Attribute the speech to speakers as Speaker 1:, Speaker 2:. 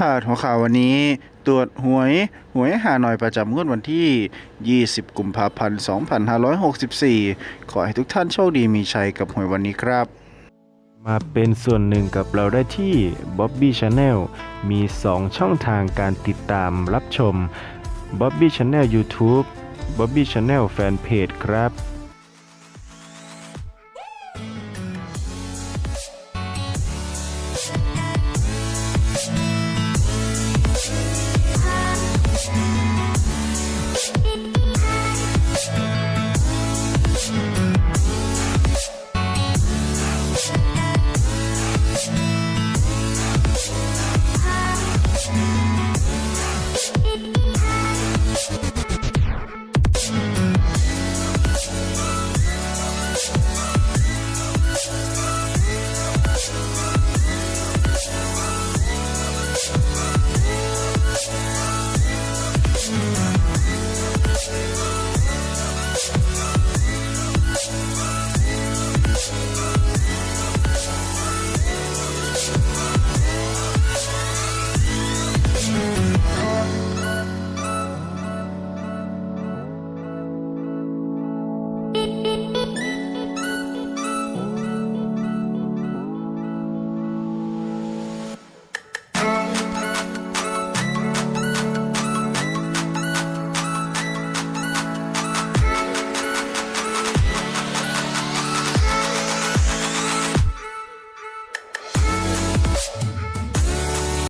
Speaker 1: พาดหัวข่าววันนี้ ตรวจหวยหวยหาหน่อยประจำงวดวันที่ 20 กุมภาพันธ์ 2564 ขอให้ทุกท่านโชคดีมีชัยกับหวยวันนี้ครับ
Speaker 2: มาเป็นส่วนหนึ่งกับเราได้ที่ Bobby Channel มี 2 ช่องทางการติดตามรับชม Bobby Channel YouTube Bobby Channel Fanpage ครับ